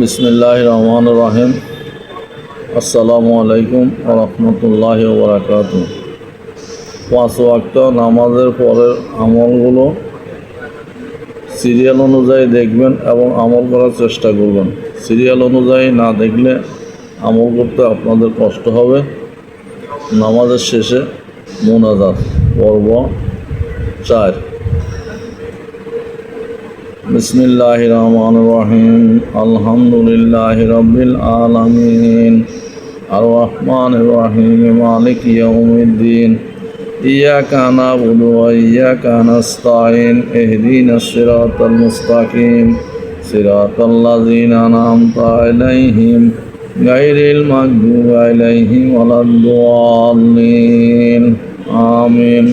বিসমিল্লাহ রহমান রাহিম। আসসালামু আলাইকুম রহমতুল্লাহ বরাকাত পাঁচ ওয়াক্ত নামাজের পরের আমলগুলো সিরিয়াল অনুযায়ী দেখবেন এবং আমল করার চেষ্টা করবেন। সিরিয়াল অনুযায়ী না দেখলে আমল করতে আপনাদের কষ্ট হবে। নামাজের শেষে মোনাজাত, পর্ব চার। بسم اللہ الرحمن الرحیم۔ الحمدللہ رب العالمین۔ الرحمن الرحیم، مالک یوم الدین۔ ایاک نعبد و ایاک نستعین۔ اهدنا الصراط المستقیم۔ صراط الذین انعمت علیہم۔ غیر المغضوب علیہم ولا الضالین۔ آمین۔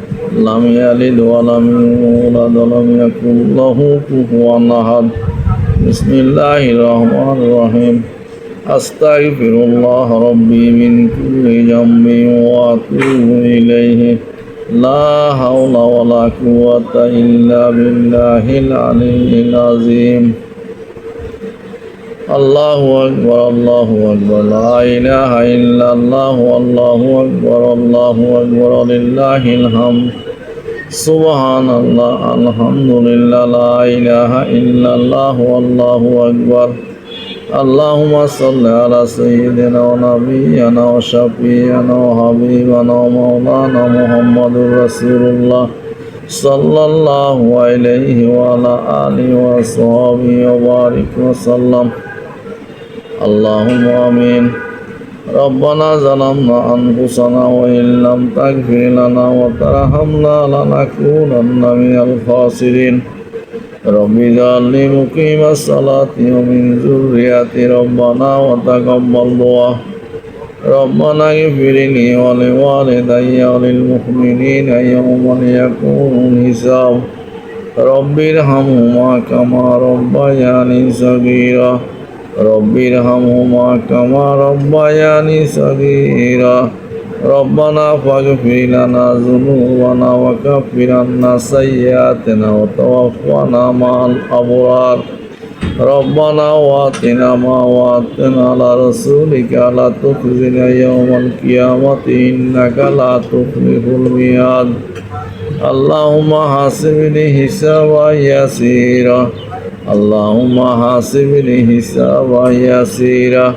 لم يلد ولم يولد ولم يكن له كفوا أحد. بسم الله الرحمن الرحيم. أستغفر الله ربي من كل ذنب وأتوب إليه. لا حول ولا قوة إلا بالله العلي العظيم. الله أكبر الله أكبر لا إله إلا الله والله أكبر الله أكبر لله الحمد سبحان الله الحمد لله لا إله إلا الله والله أكبر اللهم صل على سيدنا ونبينا وشفيعنا وحبيبنا ومولانا محمد رسول الله صلى الله عليه وعلى آله وصحبه وبارك وسلم اللهم آمين ربنا ظلمنا أنفسنا وإن لم تغفر لنا وترحمنا لنكونن من الخاسرين رب اجعلني مقيم الصلاة ومن ذريتي ربنا وتقبل دعاء ربنا اغفر لي ولوالدي وللمؤمنين يوم يقوم الحساب رب ارحمهما كما ربياني صغيرا رب ارحمهما كما ربياني صغيرا ربنا فاغفر لنا ذنوبنا وكفر عنا سيئاتنا وتوفنا مع الأبرار ربنا واتنا ما وعدتنا على رسولك لا تخزنا يوم القيامة إنك لا تخلف الميعاد اللهم حاسبني حسابا يسيرا اللهم حاسبني حسابا يسيرا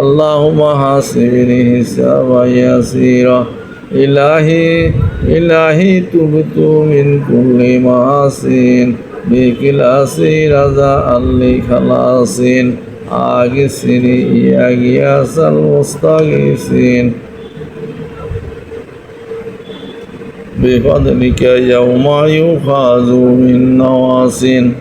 اللهم حاسبني حسابا يسيرا إلهي إلهي تبت من كل معاصين بكلاسي رضا لخلاصين آغسني يا غياس المستغيثين بفضلك يوم يؤخذ من نواسين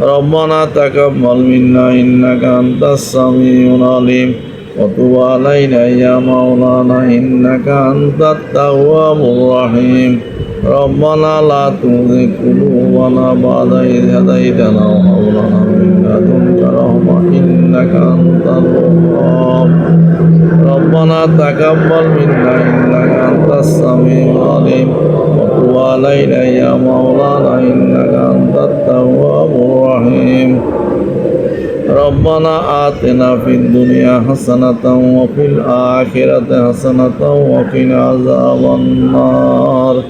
ربنا تقبل منا إنك أنت السميع العليم وتب علينا يا مولانا إنك أنت التواب الرحيم ربنا لا تزغ قلوبنا بعد إذ هديتنا وهب لنا من لدنك رحمة إنك أنت الوهاب ربنا تقبل منا إنك أنت السميع العليم وتب علينا يا مولانا إنك أنت التواب الرحيم ربنا آتنا في الدنيا حسنة وفي الآخرة حسنة وقنا عذاب النار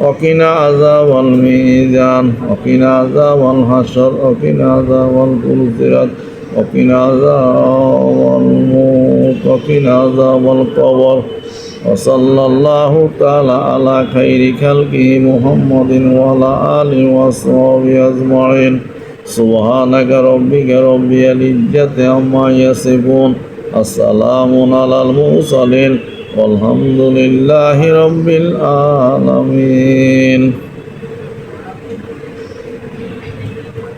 وقنا عذاب الميزان وقنا عذاب الحشر وقنا عذاب الفلسرات وقنا عذاب الموت وقنا عذاب القبر وصلى الله تعالى على خير خلقه محمد وعلى آله وصحبه أجمعين سبحانك ربك رب العزة عما يصفون السلام على المرسلين والحمد لله رب العالمين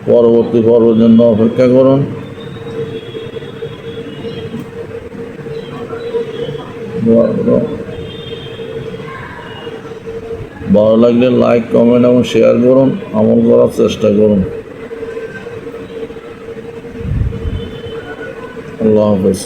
পরবর্তী পর্বের জন্য অপেক্ষা করুন ভালো লাগলে লাইক কমেন্ট এবং শেয়ার করুন আমল করার চেষ্টা করুন। আল্লাহ হাফেজ।